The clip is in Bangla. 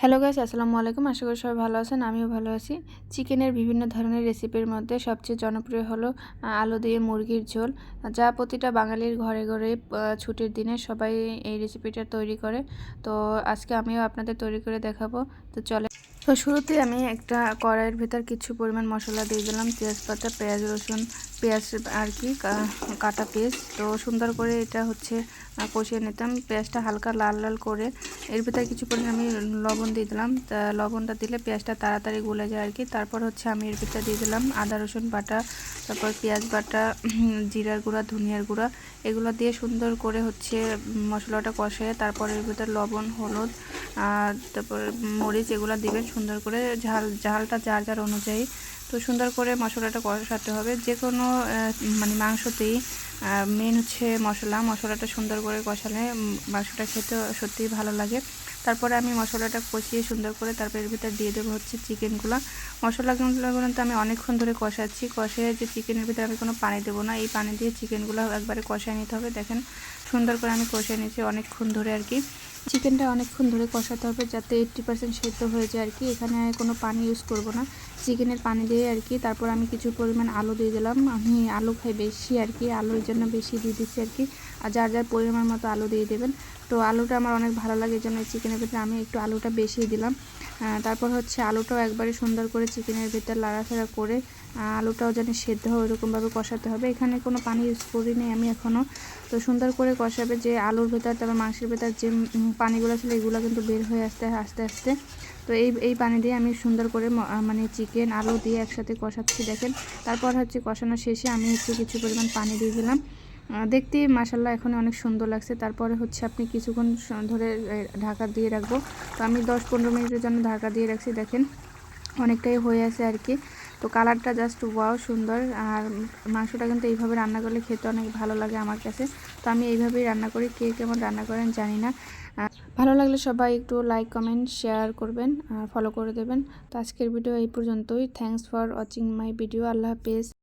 হ্যালো গাইস আসসালামু আলাইকুম। আশা করি সবাই ভালো আছেন, আমিও ভালো আছি। চিকেনের বিভিন্ন ধরনের রেসিপির মধ্যে সবচেয়ে জনপ্রিয় হলো আলু দিয়ে মুরগির ঝোল। যা প্রতিটা বাঙালির ঘরে ঘরে ছুটির দিনে সবাই এই রেসিপিটা তৈরি করে। তো আজকে আমিও আপনাদের তৈরি করে দেখাবো। তো চলে তো শুরুতে আমি একটা কড়াইয়ের ভেতর কিছু পরিমাণ মশলা দিয়ে দিলাম, তেজপাতা, পেঁয়াজ, রসুন, পেঁয়াজ আর কি কাটা পেঁয়াজ। তো সুন্দর করে এটা হচ্ছে কষিয়ে নিতাম। পেঁয়াজটা হালকা লাল লাল করে এর ভেতরে কিছু পরিমাণ আমি লবণ দিয়ে দিলাম। তা লবণটা দিলে পেঁয়াজটা তাড়াতাড়ি গলে যায় আর কি। তারপর হচ্ছে আমি এর ভেতরে দিয়ে দিলাম আদা, রসুন বাটা তারপর পেঁয়াজ বাটা জিরার গুঁড়া, ধনিয়ার গুঁড়া, এগুলো দিয়ে সুন্দর করে হচ্ছে মশলাটা কষায় তারপর এর ভিতরে লবণ, হলুদ তারপর মরিচ এগুলো দিবেন সুন্দর করে। ঝাল, ঝালটা যার যার অনুযায়ী। তো সুন্দর করে মশলাটা কষাতে হবে। যে কোনো মানে মাংসতেই মেন হচ্ছে মশলা। মশলাটা সুন্দর করে কষালে মাংসটা খেতে সত্যিই ভালো লাগে। তারপরে আমি মশলাটা কষিয়ে সুন্দর করে তারপর এর ভিতর দিয়ে দেবো হচ্ছে চিকেনগুলো। মশলাগুলো তো আমি অনেকক্ষণ ধরে কষাচ্ছি। কষিয়ে যে চিকেনের ভিতরে আমি কোনো পানি দেবো না। এই পানি দিয়ে চিকেনগুলো একবারে কষায় নিতে হবে। দেখেন, সুন্দর করে আমি কষিয়ে নিয়েছি অনেকক্ষণ ধরে আর কি। চিকেনটা অনেকক্ষণ ধরে কষাতে হবে যাতে এইট্টি পার্সেন্ট সেদ্ধ হয়ে যায় আর কি। এখানে কোনো পানি ইউজ করব না। চিকেনের পানি দিয়ে আর কি, তারপর আমি কিছু পরিমাণ আলু দিয়ে দিলাম। আমি আলু খাই বেশি আর কি, আলুর জন্য বেশি দিয়ে দিচ্ছি আর কি। আর যার যার পরিমাণ মতো আলু দিয়ে দেবেন। তো আলুটা আমার অনেক ভালো লাগে, এই জন্য চিকেনের ভিতরে আমি একটু আলুটা বেশি দিলাম। তারপর হচ্ছে আলুটাও একবারে সুন্দর করে চিকেনের ভিতরে লাড়াচাড়া করে আলুটাও যেন সেদ্ধ হয় কষাতে হবে। এখানে কোনো পানি ইউজ করিনি আমি এখনও তো সুন্দর করে কষাবে যে আলুর ভেতর, তারপর মাংসের ভেতর যে পানিগুলো ছিল, এগুলো কিন্তু বের হয়ে আসতে, আস্তে আস্তে তো এই এই পানি দিয়ে আমি সুন্দর করে মানে চিকেন, আলু দিয়ে একসাথে কষাচ্ছি, দেখেন। তারপর হচ্ছে কষানো শেষে আমি হচ্ছে কিছু পরিমাণ পানি দিয়ে দিলাম। দেখতে মাসাল্লাহ এখন অনেক সুন্দর লাগছে। তারপরে হচ্ছে আপনি কিছুক্ষণ ধরে ঢাকা দিয়ে রাখব। তো আমি দশ পনেরো মিনিটের জন্য ঢাকা দিয়ে রাখছি, দেখেন। অনেকটাই হয়ে আছে আর কি। তো কালারটা জাস্ট ওয়াও সুন্দর। আর মাংসটা কিন্তু এইভাবে রান্না করলে খেতে অনেক ভালো লাগে আমার কাছে। তো আমি এইভাবেই রান্না করি, কে কেমন রান্না করেন জানি না। ভালো লাগলে সবাই একটু লাইক কমেন্ট শেয়ার করবেন আর ফলো করে দেবেন। তো আজকের ভিডিও এই পর্যন্তই। Thanks for watching my video আল্লাহ হাফেজ।